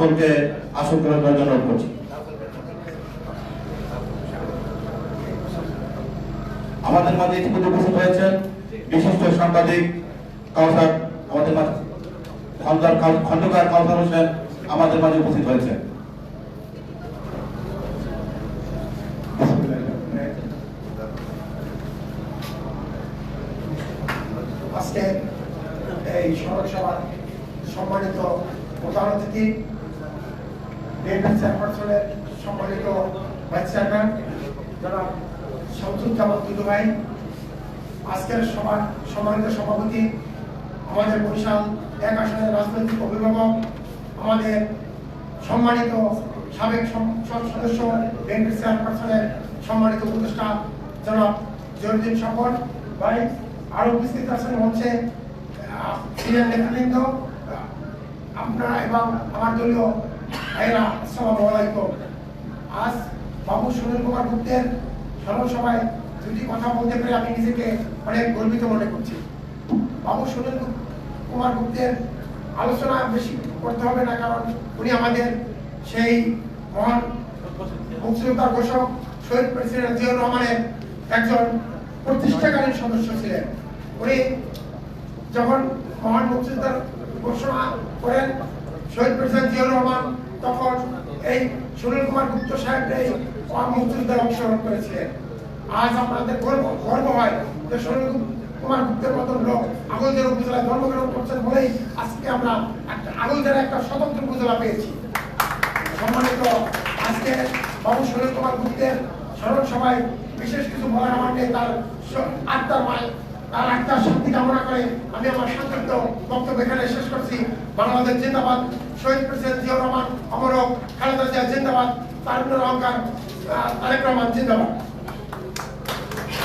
সকলকে আসন করার জন্য করছি। আমাদের মাঝে ইতিমধ্যে উপস্থিত হয়েছেন বিশিষ্ট সাংবাদিক কাউসার, আমাদের মাঝে খন্দকার কাউসার হোসেন আমাদের মাঝে উপস্থিত হয়েছেন আজকে এই সড়ক সভার সম্মানিত প্রধান অতিথি বিএনপি চেয়ারপারসনের সম্মানিত ভাইস চেয়ারম্যান যারা শামসুজ্জামান দুদু ভাই আজকের সভা সম্মানিত সভাপতি আমাদের বরিশাল এক আসনের রাজনৈতিক অভিভাবক, আমাদের সম্মানিত সাবেক সদস্য বিএনপি চেয়ারপারসনের সম্মানিত উপদেষ্টা জনাব জরুদ্দিন শপথ ভাই, আরও উপস্থিত আছেন হচ্ছে সিনিয়র নেতৃবৃন্দ আপনারা এবং আমার দলীয় ভাইরা আসসালামু আলাইকুম। আজ বাবু সুনীল কুমার গুপ্তের স্মরণ সভায় দুটি কথা বলতে পেরে আমি নিজেকে অনেক গর্বিত মনে করছি। বাবু সুনীল গু- কুমার গুপ্তের আলোচনা বেশি করতে হবে না, কারণ উনি আমাদের সেই মহান মুক্তিযোদ্ধার ঘোষক, শহীদ প্রেসিডেন্ট জিয়াউর রহমানের একজন প্রতিষ্ঠাকালীন সদস্য ছিলেন। উনি যখন মহান মুক্তিযোদ্ধার ঘোষণা করেন শহীদ প্রেসিডেন্ট জিয়াউর রহমান, তখন এই সুনীল কুমার গুপ্ত সাহেব এই মহান মুক্তিযোদ্ধার অংশগ্রহণ করেছিলেন। আজ আপনাদের গর্ব গর্ব হয় যে সুনীল কুমার গুপ্তের মতন লোক আগলদের উপজেলায় জন্মগ্রহণ করছেন বলেই আজকে আমরা একটা আগলদের একটা স্বতন্ত্র উপজেলা পেয়েছি। সম্মানিত আজকে বাবু সুনীল কুমার গুপ্তের স্মরণ সভায় বিশেষ কিছু বলার আমার নেই। তার আত্মার মায় তার আত্মার শান্তি কামনা করে আমি আমার সংক্ষিপ্ত বক্তব্য এখানে শেষ করছি। বাংলাদেশ জিন্দাবাদ। শহীদ প্রেসিডেন্ট জিয়াউর রহমান অমরক খালেদা জিয়া জিন্দাবাদ তারুণ্যের অহংকার আহ, তারেক রহমান জিন্দাবাদ।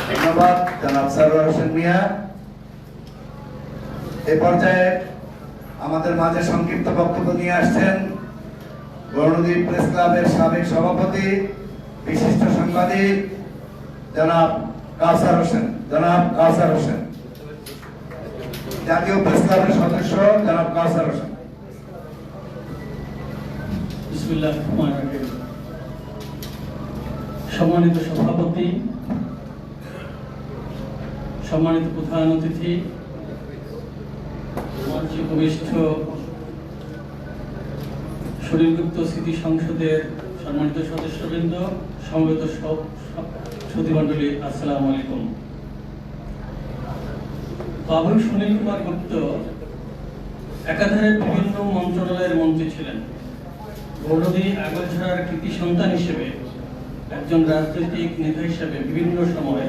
ধন্যবাদ, জনাব সারোয়ার হোসেন মিয়া। এ পর্যায়ে আমাদের মাঝে সংক্ষিপ্ত বক্তব্য নিয়ে আসছেন গৌরদীপ প্রেস ক্লাবের সাবেক সভাপতি, বিশিষ্ট সাংবাদিক, জনাব কাউসার হোসেন। জনাব কাউসার হোসেন। জাতীয় প্রেস ক্লাবের সদস্য, জনাব কাউসার হোসেন। সম্মানিত সভাপতি সম্মানিত প্রধান অতিথি উপবিষ্ট শরীরগুপ্ত স্মৃতি সংসদের সম্মানিত সদস্যবৃন্দ, সমবেত সব সুধীমণ্ডলী আসসালামু আলাইকুম। বাবু সুনীল কুমার গুপ্ত একাধারে বিভিন্ন মন্ত্রণালয়ের মন্ত্রী ছিলেন। গৌরদী আগরছড়ার কৃতি সন্তান হিসেবে একজন রাজনৈতিক নেতা হিসেবে বিভিন্ন সময়ে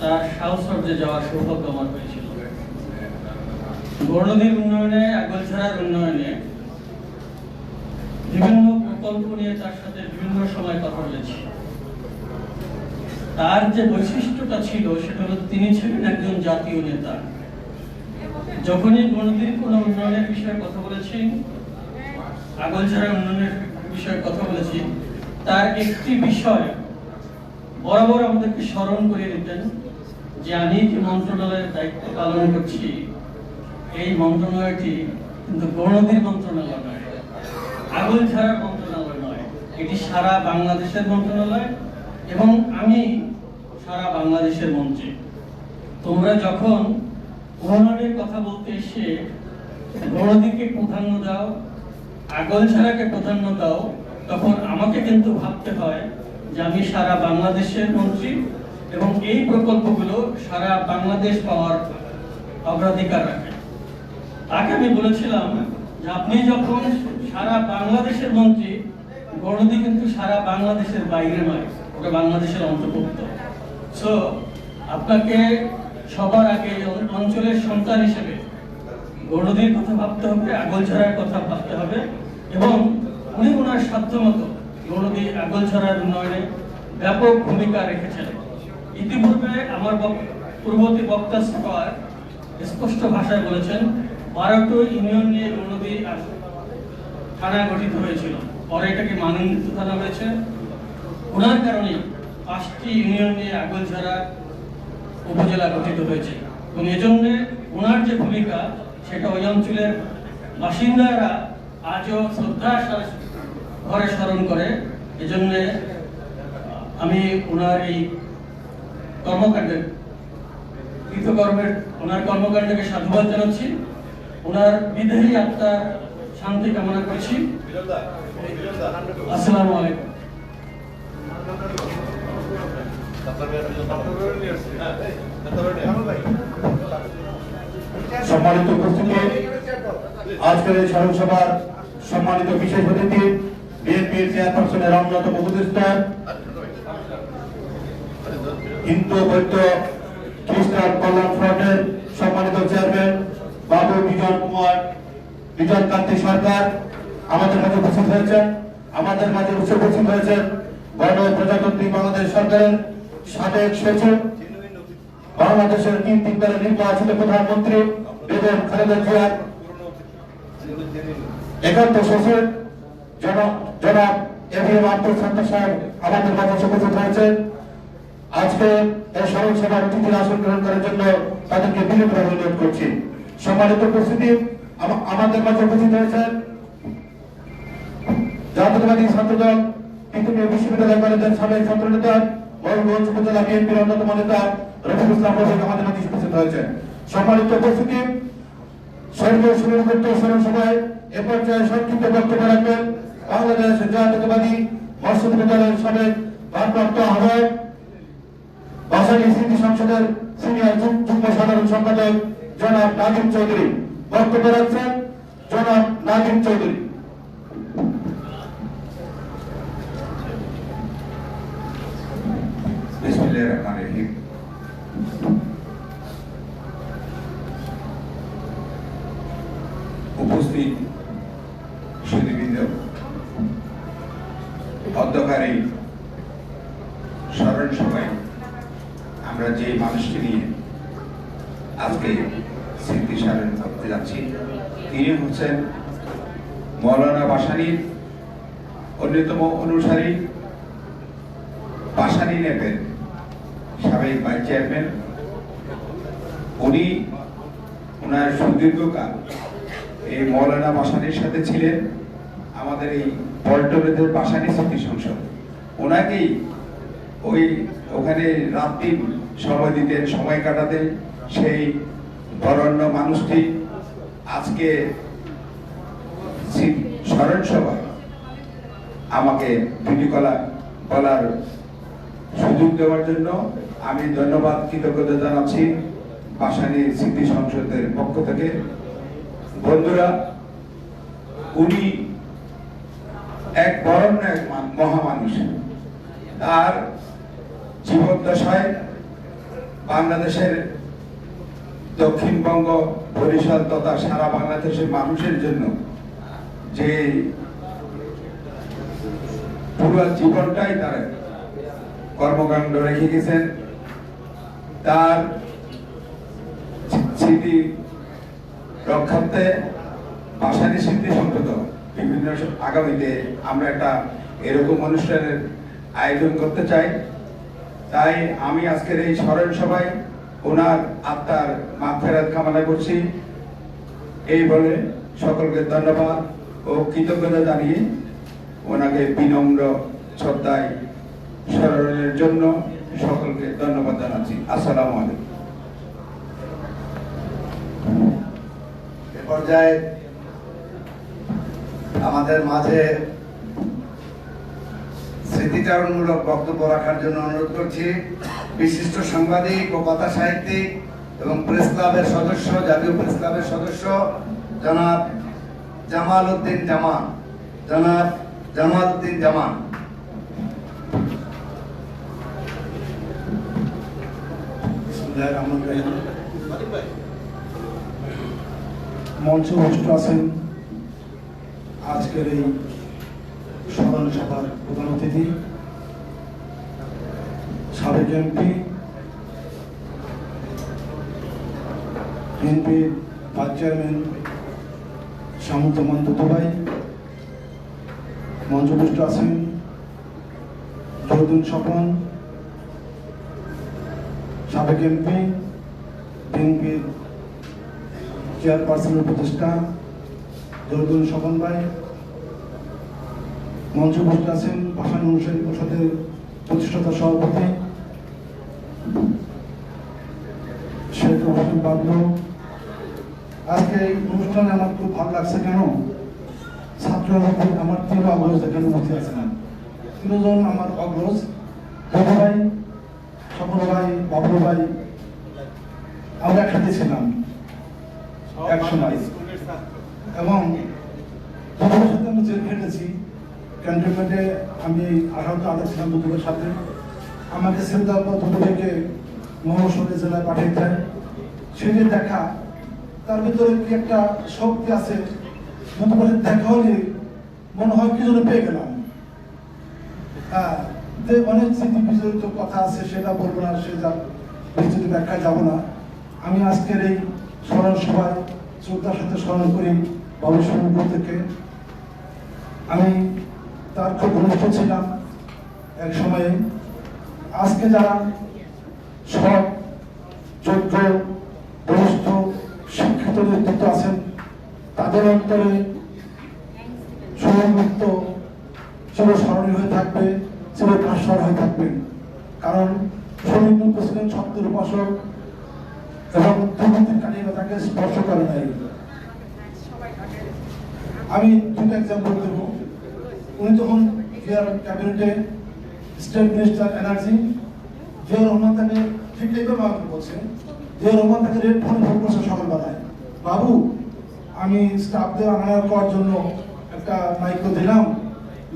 তার যাওয়ার সৌভাগ্য আমার হয়েছিল। গৌরনদীর উন্নয়নে উন্নয়নে, বিভিন্ন প্রকল্প নিয়ে তার সাথে বিভিন্ন সময় কথা বলেছি। তার যে বৈশিষ্ট্যটা ছিল, সেটা হলো তিনি ছিলেন একজন জাতীয় নেতা। যখনই গণদিন কোনো উন্নয়নের বিষয়ে কথা বলেছি আগলছড়া উন্নয়নের বিষয়ে কথা বলেছি, তার একটি বিষয় বরাবর আমাদেরকে স্মরণ করিয়ে দিতেন যে আমি যে মন্ত্রণালয়ের দায়িত্ব পালন করছি, এই মন্ত্রণালয়টি কিন্তু গণদির মন্ত্রণালয় নয় আগলছড়ার মন্ত্রণালয় নয়। এটি সারা বাংলাদেশের মন্ত্রণালয় এবং আমি সারা বাংলাদেশের মন্ত্রী। তোমরা যখন উন্নয়নের কথা বলতে এসে গণদিকে প্রাধান্য দাও আগল ছাড়াকে প্রাধান্য দাও, তখন আমাকে কিন্তু ভাবতে হয় যে আমি সারা বাংলাদেশের মন্ত্রী। এবং এই প্রকল্পগুলো সারা বাংলাদেশ পাওয়ার অগ্রাধিকার রাখে। তাকে আমি বলেছিলাম যে আপনি যখন সারা বাংলাদেশের মন্ত্রী, গণদি কিন্তু সারা বাংলাদেশের বাইরে নয়, ওটা বাংলাদেশের অন্তর্ভুক্ত। সো আপনাকে সবার আগে অঞ্চলের সন্তান হিসেবে গণদির কথা ভাবতে হবে আগল আগলছড়ার কথা ভাবতে হবে, এবং উনি ওনার সাধ্য মতো গণদি আগলছড়ার উন্নয়নে ব্যাপক ভূমিকা রেখেছেন ইতিপূর্বে আমার পূর্ববর্তী বক্তা স্পিকার স্পষ্ট ভাষায় বলেছেন বারোটো ইউনিয়ন নিয়ে গণদি থানা গঠিত হয়েছিল। পরে এটাকে মানন্দিত থানা হয়েছে। ওনার কারণে পাঁচটি ইউনিয়ন নিয়ে আগলঝাড়া উপজেলা গঠিত হয়েছে। এবং এজন্য ওনার যে ভূমিকা, সেটা ওই অঞ্চলের বাসিন্দারা আজও শ্রদ্ধার ঘরে স্মরণ করে। এজন্য আমি ওনার এই কর্মকাণ্ডের কৃতকর্মের ওনার কর্মকাণ্ডকে সাধুবাদ জানাচ্ছি। ওনার বিদেহী আত্মার শান্তি কামনা করছি। সম্মানিত উপস্থিতি, আজকের এই স্মরণ সভার সম্মানিত বিশেষ অতিথি, বিএনপির চেয়ারপারসনের অন্যতম উপদেষ্টা হিন্দু বৈদ্য, খ্রিস্টান কল্যাণ ফ্রন্টের সম্মানিত চেয়ারম্যান, বাবু বিজন কুমার, বিজন কান্তি সরকার আমাদের মাঝে উপস্থিত হয়েছেন। আমাদের মাঝে উপস্থিত হয়েছেন গণ প্রজাতন্ত্রী বাংলাদেশ সরকারের সাবেক সচিব, বাংলাদেশের তিন তিনবারে নির্বাচিত প্রধানমন্ত্রী, বেগম খালেদা জিয়ার একান্ত সচিব জনাব জনাব এভিএম আব্দুল সাত্তার সাহেব আমাদের মাঝে উপস্থিত হয়েছেন। আজকে এই স্মরণ সভার অতিথির আসন গ্রহণ করার জন্য তাদেরকে বিনীত অনুরোধ করছি। সম্মানিত উপস্থিতি আমাদের মাঝে উপস্থিত হয়েছেন জাতীয়তাবাদী ছাত্রদল পৃথিবী বিশ্ববিদ্যালয় কলেজের সাবেক ছাত্র নেতা ময়ূরভঞ্জ উপজেলা বিএনপির অন্যতম নেতা রফিকুল ইসলাম রফিক আমাদের মাঝে উপস্থিত হয়েছেন সম্মানিত উপস্থিতি স্বর্গীয় সুনীল গুপ্ত স্মরণ সভায় এ পর্যায়ে সংক্ষিপ্ত বক্তব্য রাখবেন বাংলাদেশ জাতীয়তাবাদী মৎস্য বিদ্যালয়ের সাবেক ভারপ্রাপ্ত আহ্বায়ক ভাষানী স্মৃতি সংসদের সিনিয়র যুগ্ম সাধারণ সম্পাদক জনাব নাজিম চৌধুরী। বক্তব্য রাখছেন জনাব নাজিম চৌধুরী। বিসমিল্লাহির রহমানির রহিম উপস্থিত সুদীবৃন্দ অধ্যকারী স্মরণ সভায় আমরা যে মানুষটি নিয়ে আজকে স্মৃতি স্মরণ করতে যাচ্ছি তিনি হচ্ছেন মৌলানা বাসানির অন্যতম অনুসারী পাশানি নেবেন সাবেক ভাইস চেয়ারম্যান। উনি ওনার সুদীর্ঘকাল এই মৌলানা বাসানির সাথে ছিলেন, আমাদের এই পল্টনেদের বাসানি স্মৃতি সংসদ। ওনাকেই ওই ওখানে রাত্রি সময় দিতেন সময় কাটাতেন সেই বরণ্য মানুষটি আজকে স্মৃ- স্মরণ সভায় আমাকে দুটি কলা বলার সুযোগ দেওয়ার জন্য আমি ধন্যবাদ, কৃতজ্ঞতা জানাচ্ছি বাসানি স্মৃতি সংসদের পক্ষ থেকে। বন্ধুরা, উনি এক বরণ্য এক মান- মহামানুষ। তার জীবদ্দশায় বাংলাদেশের দক্ষিণবঙ্গ, বরিশাল তথা সারা বাংলাদেশের মানুষের জন্য যে পুরো জীবনটাই তার কর্মকাণ্ড রেখে গেছেন। তার স্মৃতি রক্ষার্থে ভাষানী স্মৃতি সংসদ বিভিন্ন আগামীতে আমরা একটা এরকম অনুষ্ঠানের আয়োজন করতে চাই। তাই আমি আজকের এই স্মরণ সভায় ওনার আত্মার মাগফেরাত কামনা করছি। এই বলে সকলকে ধন্যবাদ ও কৃতজ্ঞতা জানিয়ে ওনাকে বিনম্র শ্রদ্ধায় স্মরণের জন্য সকলকে ধন্যবাদ জানাচ্ছি। আসসালামু আলাইকুম। পর্যায়ে আমাদের মাঝে স্মৃতিচারণমূলক বক্তব্য রাখার জন্য অনুরোধ করছি। বিশিষ্ট সাংবাদিক ও কথা সাহিত্যিক এবং প্রেস ক্লাবের সদস্য, জাতীয় প্রেস ক্লাবের সদস্য, জনাব জামাল উদ্দিন জামান জনাব জামাল উদ্দিন জামান। মঞ্চে উপস্থিত আছেন আজকের এই স্মরণ সভার প্রধান অতিথি, সাবেক এমপি বিএনপির ভাইস চেয়ারম্যান সামন্তমান দুবাই মঞ্চ উপস্থিত আছেন জহুদুল স্বপন, সাবেক এমপি বিএনপির চেয়ারপারসনের উপদেষ্টা জয়দুল স্বপন ভাই মঞ্চ উপস্থিত আছেন ভাষণ অনুসারী পরিষদের প্রতিষ্ঠাতা সভাপতি শেখ হোসেন বাবলু আজকে এই অনুষ্ঠানে আমার খুব ভালো লাগছে কেন? আমার তিন অগ্রজ এখানে বসে আছেন তিনজন আমার অগ্রজ দাদু ভাই সফল ভাই বাবলু ভাই আমরা একসাথে ছিলাম। এক সময় এবং সাথে আমি জেল খেটেছি। ক্যান্টনমেন্টে আমি আঠারোতে আদার ছিলাম দুপুরের সাথে। আমাকে সেল দেওয়ার পর দুপুরকে মহাসড়ে জেলায় পাঠিয়ে দেয়। সেটি দেখা তার ভিতরে কি একটা শক্তি আছে? দুপুরে দেখা হলে মনে হয় কি জন্য পেয়ে গেলাম। হ্যাঁ যে অনেক স্মৃতি বিজড়িত কথা আছে, সেটা বলব না, সে যা বিস্তৃত ব্যাখ্যায় যাব না। আমি আজকের এই স্মরণ সভায় শ্রদ্ধার সাথে স্মরণ করি বাবু থেকে। আমি তার খুব ঘনিষ্ঠ ছিলাম এক সময়ে। আজকে যারা সব যোগ্য বরিষ্ঠ শিক্ষিত, নেতৃত্ব আছেন, তাদের অন্তরে সুমুক্ত চিরস্মরণীয় হয়ে থাকবে চিরভাস্বর হয়ে থাকবেন কারণ মুক্ত ছিলেন সত্যের উপাসক এবং দুর্নীতির কাঠিন্য তাকে স্পর্শ করে নাই। আমি দুটো এক্সাম্পল দেবো। উনি তখন ক্যাবিনেটে state minister energy Zia Rahman তাকে ঠিক এইভাবে আমাকে বলছেন জিয়া রহমান তাকে রেড ফোনে ফোন করছে সকালবেলায় বাবু, আমি স্টাফদের আনার করার জন্য একটা মাইক্রো দিলাম।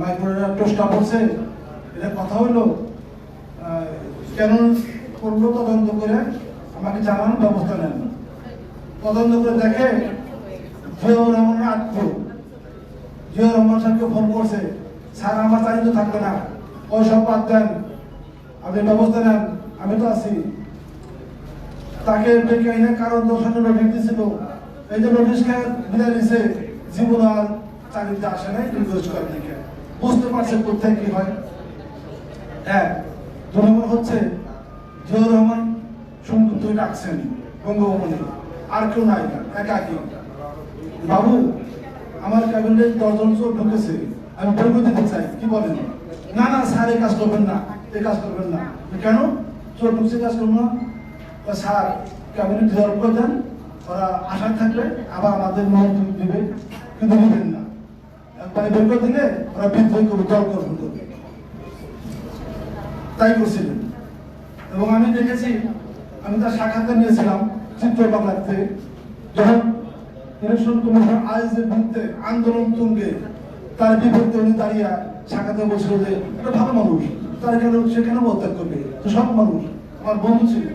মাইক্রোটা টোস্টা পড়ছে। এটা কথা হইল কেন করল তদন্ত করে? আমাকে জানানোর ব্যবস্থা নেন। তদন্ত করে দেখে জিয়াউর রহমানের আত্মীয় জিয়াউর রহমান সাহেবকে ফোন করছে, স্যার, আমার চাকরি তো থাকবে না। ওই সব বাদ দেন। আপনি ব্যবস্থা নেন। আমি তো আছি। তাকে ডেকে এনে কারণ দর্শনের নোটিশ দিয়েছিল এই যে নোটিশ খেয়ে বিদায় দিছে জীবন আর চাকরিতে আসে নাই রিকোয়েস্ট করে দেখে বুঝতে পারছে কোথায় কি হয়? এক দু হচ্ছে জিয়াউর রহমান ডাকছেন আর কেউ নাই একা বাবু, আমার ক্যাবিনেট দশজন ঢুকেছে, আমি দিতে চাই, কি বলেন? না না, স্যার, এই কাজ করবেন না, এই কাজ করবেন না। কেন? চোর ঢুকছে, কাজ করব না। স্যার, ক্যাবিনেট ডিজলভ করে দেন ওরা আশায় থাকবে আবার আমাদের মন দিবে, কিন্তু দিবেন একবারে বের করে দিলে ওরা বিদ্রোহ করবে, দল গঠন করবে। তাই করছিলেন। এবং আমি দেখেছি, আমি তার সাক্ষাৎকার নিয়েছিলাম চিত্র বাংলাতে যখন ইলেকশন কমিশন আইজের বিরুদ্ধে আন্দোলন তুঙ্গে, তার বিপরীতে উনি দাঁড়িয়ে সাক্ষাৎকার বলছিল যে, এটা ভালো মানুষ। তার সে কেন পদত্যাগ করবে? তো সব মানুষ। আমার বন্ধু ছিল।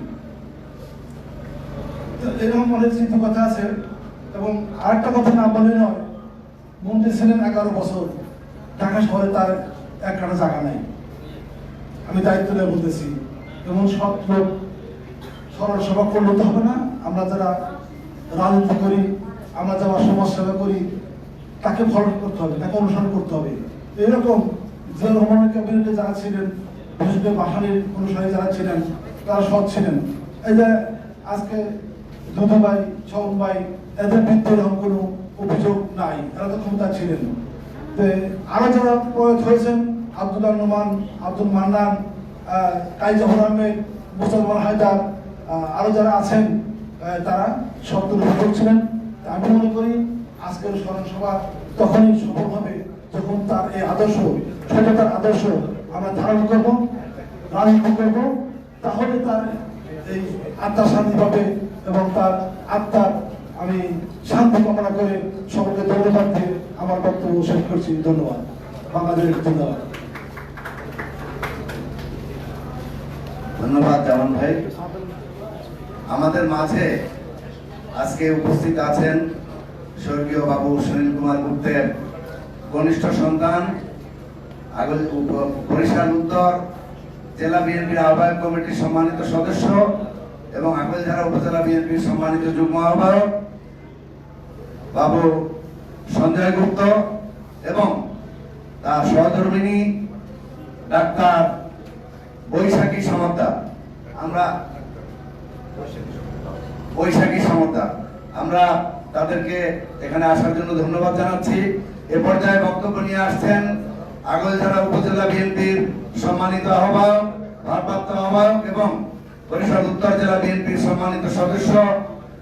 এরকম অনেক স্মৃতি কথা আছে। এবং আরেকটা কথা না বলে নয় মন্ত্রী ছিলেন এগারো বছর। ঢাকা শহরে তার এক কাটা জায়গা নাই। আমি দায়িত্ব নিয়ে বলতেছি এবং সব লোক সরল সভা করলে তো হবে না। আমরা যারা রাজনীতি করি, আমরা যারা সমাজ সেবা করি, তাকে ফলো করতে হবে, তাকে অনুসরণ করতে হবে। এরকম যে রহমানের ক্যাবিনেটে যারা ছিলেন বিশেষ বাহানির অনুসারী যারা ছিলেন, তারা সৎ ছিলেন। এই যে আজকে দুধু ভাই ছবন ভাই, এদের বিরুদ্ধে এরকম কোনো অভিযোগ নাই। তারা তো ক্ষমতা ছিলেন। তো আরও যারা প্রয়োগ হয়েছেন আব্দুল্লাহ নোমান আব্দুল মান্নান কাইজাহুর আহমেদ মুসলমান হায়দার আহ, আরও যারা আছেন তারা সত্তর অভিযোগ ছিলেন তা আমি মনে করি আজকের স্মরণ সভা তখনই সফল হবে যখন তার এই আদর্শ সততার আদর্শ আমরা ধারণ করব রাজনীতি করব। তাহলে তার এই আত্মা শান্তি পাবে এবং তার আত্মার আমি শান্তি কামনা করে সকলকে ধন্যবাদ দিয়ে আমার বক্তব্য শেষ করছি। ধন্যবাদ। বাংলাদেশ ধন্যবাদ ধন্যবাদ, জামান ভাই। আমাদের মাঝে আজকে উপস্থিত আছেন স্বর্গীয় বাবু সুনীল কুমার গুপ্তের কনিষ্ঠ সন্তান বরিশাল উত্তর জেলা বিএনপির আহ্বায়ক কমিটির সম্মানিত সদস্য এবং আগলঝাড়া উপজেলা বিএনপির সম্মানিত যুগ্ম আহ্বায়ক বাবু সঞ্জয় গুপ্ত এবং তার সহধর্মিনী ডাক্তার বৈশাখী সমদ্দা আমরা বৈশাখী সমদ্দা আমরা তাদেরকে এখানে আসার জন্য ধন্যবাদ জানাচ্ছি। এ পর্যায়ে বক্তব্য নিয়ে আসছেন আগলঝাড়া উপজেলা বিএনপির সম্মানিত আহ্বায়ক, ভারপ্রাপ্ত আহ্বায়ক এবং পরিষদ উত্তর জেলা বিএনপির সম্মানিত সদস্য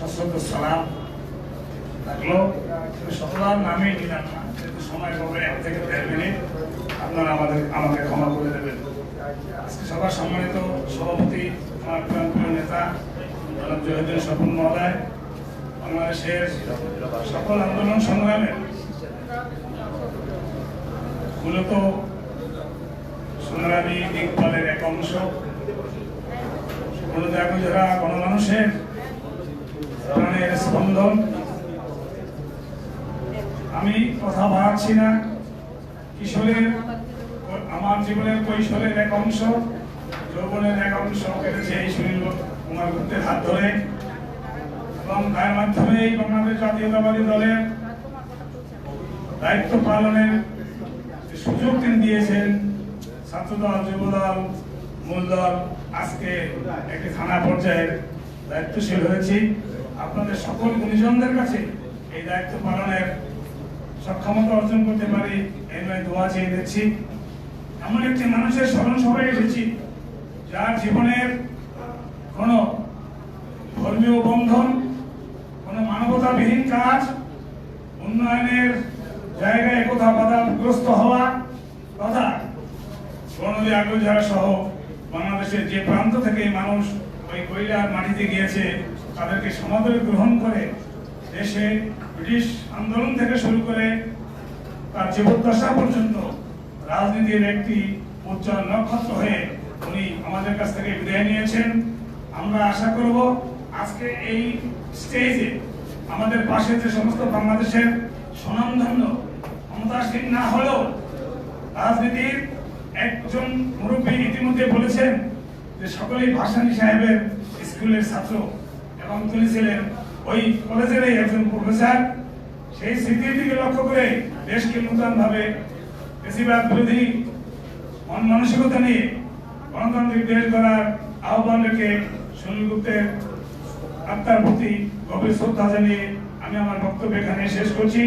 সালাম। থাকল সকলার নামেই নিলাম না। যেহেতু সময় হবে, এক থেকে দেড় মিনিট। আপনারা আমাদের আমাকে ক্ষমা করে দেবেন। সবার সম্মানিত সভাপতি, আমার প্রিয় নেতা, জনাব জহিদুল স্বপন মহোদয়। বাংলাদেশের সকল আন্দোলন সংগ্রামে মূলত সংগ্রামী দিকপালের এক অংশ। এখন যারা গণমানুষের স্পন্দন আমি কথা বাড়াচ্ছি না। কিশোরের আমার জীবনের কৈশোরের এক অংশ, যৌবনের এক অংশ কেটেছে এই সুনীল কুমার গুপ্তের হাত ধরে। এবং তার মাধ্যমে বাংলাদেশ জাতীয়তাবাদী দলের দায়িত্ব পালনের সুযোগ তিনি দিয়েছেন, ছাত্রদল, যুবদল, মূলদল, আজকে একটি থানা পর্যায়ের দায়িত্বশীল হয়েছি। আপনাদের সকল গুণীজনদের কাছে এই দায়িত্ব পালনের সক্ষমতা অর্জন করতে পারি এই দোয়া চেয়ে দিচ্ছি। এমন একটি মানুষের স্মরণ সভায় এসেছি, যার জীবনের কোনো ধর্মীয় বন্ধন, কোনো মানবতাবিহীন কাজ, উন্নয়নের জায়গায় কোথাও বাধাগ্রস্ত হওয়া তথা গণদী আগ্রজারা সহ বাংলাদেশের যে প্রান্ত থেকে মানুষ ওই কৈলার মাটিতে গিয়েছে তাদেরকে সমাদরে গ্রহণ করে দেশে ব্রিটিশ আন্দোলন থেকে শুরু করে তার জীবদ্দশা পর্যন্ত রাজনীতির একটি উজ্জ্বল নক্ষত্র হয়ে উনি আমাদের কাছ থেকে বিদায় নিয়েছেন। আমরা আশা করব আজকে এই স্টেজে আমাদের পাশে যে সমস্ত বাংলাদেশের স্বনামধন্য, ক্ষমতাসীন না হলেও রাজনীতির একজন মুরব্বী ইতিমধ্যে বলেছেন যে সকলেই ভাসানী সাহেবের স্কুলের ছাত্র। এবং তিনি ছিলেন ওই কলেজেরই একজন প্রফেসর, সেই স্মৃতির দিকে লক্ষ্য করে দেশকে নূতন ভাবে বেশিরভাগ বিরোধী মন মানসিকতা নিয়ে গণতান্ত্রিক দেশ গড়ার আহ্বান রেখে সুনীল গুপ্তের আত্মার প্রতি গভীর শ্রদ্ধা জানিয়ে আমি আমার বক্তব্য এখানে শেষ করছি।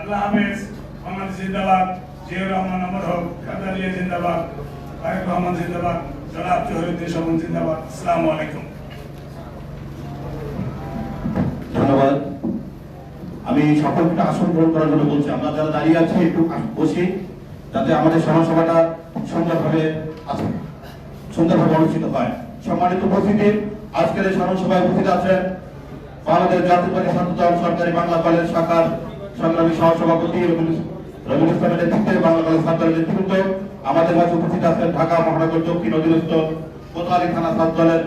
আল্লাহ হাফেজ, বাংলাদেশ জিন্দাবাদ। জিয়াউর রহমান আমর হক কাদালিয়া জিন্দাবাদ। তারেক রহমান জিন্দাবাদ। জনাব জহিরুদ্দিন শোভন জিন্দাবাদ। আসসালামু আলাইকুম। আমি সকলকে আসন গ্রহণ করার জন্য বলছি, আমরা যারা দাঁড়িয়ে আছি, একটু বসি, যাতে আমাদের সমাজসভাটা সুন্দরভাবে সুন্দরভাবে অনুষ্ঠিত হয়। সম্মানিত উপস্থিতি, আজকের এই সমাজসভায় উপস্থিত আছেন বাংলাদেশ জাতীয়তাবাদী ছাত্র দল সরকারি বাংলা কলেজ শাখার সংগ্রামী সহসভাপতি ইসলামের নেতৃত্বে বাংলা কলেজ ছাত্রের নেতৃত্ব। আমাদের মাঝে উপস্থিত আছেন ঢাকা মহানগর দক্ষিণ অধীনস্থ কোতোয়ালি থানা ছাত্র দলের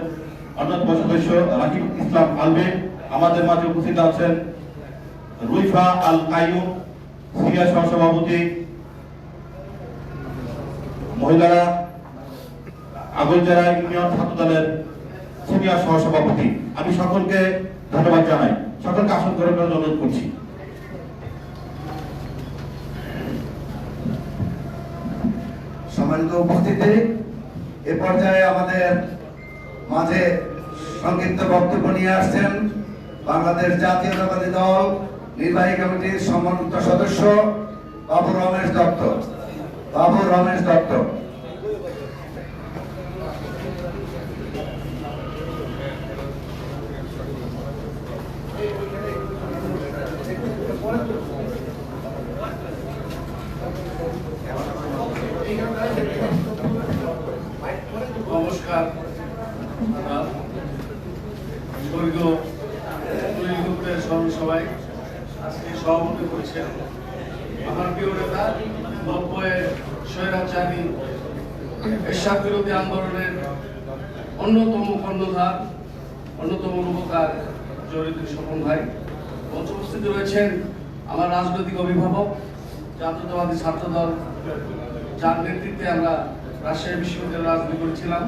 অন্যতম সদস্য রাকিব ইসলাম আলবে আমাদের মাঝে উপস্থিত আছেন রুইফা আল কাইয়ুম সিরিয়া সহসভাপতি, মহিলারা আগলজারা ইউনিয়ন ছাত্র দলের সিনিয়র সহসভাপতি। আমি সকলকে ধন্যবাদ জানাই। সকলকে আসন গ্রহণ করার অনুরোধ করছি। সম্মানিত উপস্থিতি, এ পর্যায়ে আমাদের মাঝে সংক্ষিপ্ত বক্তব্য নিয়ে আসছেন বাংলাদেশ জাতীয়তাবাদী দল নির্বাহী কমিটির সম্মানিত সদস্য বাবু রমেশ দত্ত। বাবু রমেশ দত্ত। নমস্কার। সভায় আজকে সভাপতি করছেন আমার প্রিয় নেতা, নব্বইয়ের স্বৈরাচারী এরশাদ বিরোধী আন্দোলনের অন্যতম কর্ণধার অন্যতম রূপকার জরিদুল স্বপন ভাই। উপস্থিত রয়েছেন আমার রাজনৈতিক অভিভাবক, জাতীয়তাবাদী ছাত্রদল যার নেতৃত্বে আমরা রাজশাহী বিশ্ববিদ্যালয়ে রাজনীতি করেছিলাম।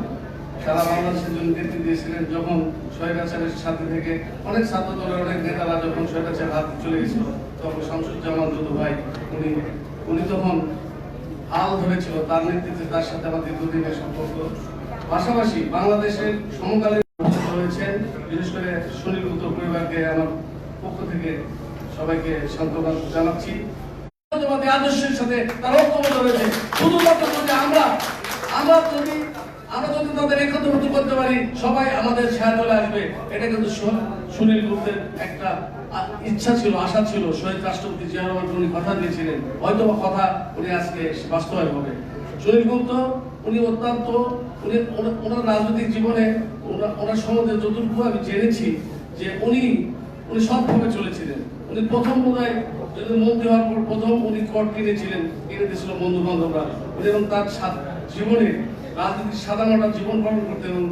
সারা বাংলাদেশের জন্য নেতৃত্ব দিয়েছিলেন, যখন স্বৈরাচারের সাথে থেকে অনেক ছাত্র দলের অনেক নেতারা যখন স্বৈরাচারের হাত চলে গেছিল, তখন শামসুজ্জামান দুদু ভাই, উনি উনি তখন হাল ধরেছিল, তার নেতৃত্বে তার সাথে আমার দীর্ঘদিনের সম্পর্ক। পাশাপাশি বাংলাদেশের সমকালীন রয়েছেন বিশেষ করে সুনীল গুপ্ত পরিবারকে আমার পক্ষ থেকে সবাইকে সান্ত্বনা জানাচ্ছি। আদর্শের সাথে তার ঐক্যবদ্ধ রয়েছে। শুধুমাত্র যদি আমরা আমরা যদি আমরা যদি তাদের একত্রিত করতে পারি, সবাই আমাদের ছায়াতলে আসবে। এটা কিন্তু সুনীল গুপ্তের একটা ইচ্ছা ছিল, আশা ছিল, শহীদ রাষ্ট্রপতি জিয়া উনি কথা দিয়েছিলেন। হয়তো কথা উনি আজকে বাস্তবায়ন হবে। সুনীল গুপ্ত, উনি অত্যন্ত, উনি ওনার- রাজনৈতিক জীবনে ওনার সম্বন্ধে যতটুকু আমি জেনেছি, যে উনি উনি সৎভাবে চলেছিলেন। উনি প্রথম বোধহয় যদি মন্ত্রী হওয়ার পর প্রথম উনি কর কিনেছিলেন, কিনে দিয়েছিল বন্ধু বান্ধবরা এবং তার জীবনে রাজনীতির সাধারণ জীবন পালন করতেন এবং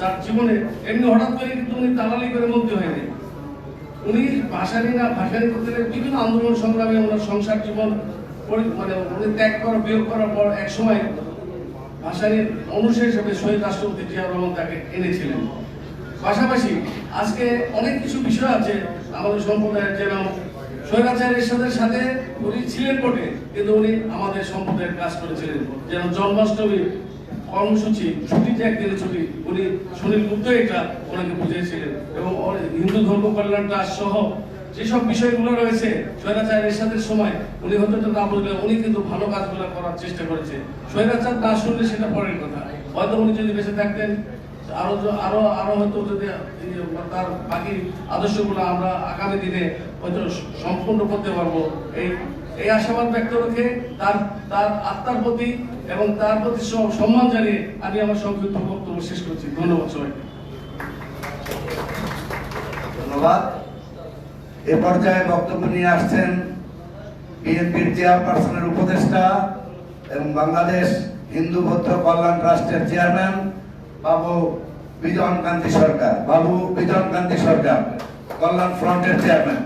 তার জীবনে এমনি হঠাৎ করে কিন্তু উনি দালালি করে মন্ত্রী হয়নি। উনি ভাষানি না ভাষানি করতে বিভিন্ন আন্দোলন সংগ্রামে ওনার সংসার জীবন মানে উনি ত্যাগ করা, বিয়োগ করার পর এক সময় ভাষানির অনুসারী হিসেবে শহীদ রাষ্ট্রপতি জিয়া রহমান তাকে এনেছিলেন। পাশাপাশি আজকে অনেক কিছু বিষয় আছে আমাদের সম্প্রদায়ের যেন স্বৈরাচারের সাথে সাথে উনি ছিলেন বটে, কিন্তু উনি আমাদের সম্প্রদায়ের কাজ করেছিলেন। যেন জন্মাষ্টমী কর্মসূচি ছুটিতে একদিনের ছুটি, উনি সুনীল গুপ্ত এটা ওনাকে বুঝিয়েছিলেন। এবং হিন্দু ধর্ম কল্যাণ ট্রাস্ট সহ যেসব বিষয়গুলো রয়েছে, স্বৈরাচারের সাথে সময়, উনি হয়তো না বুঝলে উনি কিন্তু ভালো কাজগুলো করার চেষ্টা করেছে। স্বৈরাচার না শুনলে সেটা পরের কথা। হয়তো উনি যদি বেঁচে থাকতেন, আরও আরও আরও হয়তো যদি তার বাকি আদর্শগুলো আমরা আগামী দিনে হয়তো সম্পূর্ণ করতে পারব। এই এই আশাবাদ ব্যক্ত রেখে তার তার আত্মার প্রতি এবং তার প্রতি সম্মান জানিয়ে আমি আমার সংক্ষিপ্ত বক্তব্য শেষ করছি। ধন্যবাদ সবাইকে। ধন্যবাদ। এ পর্যায়ে বক্তব্য নিয়ে আসছেন বিএনপির চেয়ারপারসনের উপদেষ্টা এবং বাংলাদেশ হিন্দু বৌদ্ধ কল্যাণ ট্রাস্টের চেয়ারম্যান বাবু বিজন কান্তি সরকার। বাবু বিজন কান্তি সরকার, কল্যাণ ফ্রন্টের চেয়ারম্যান।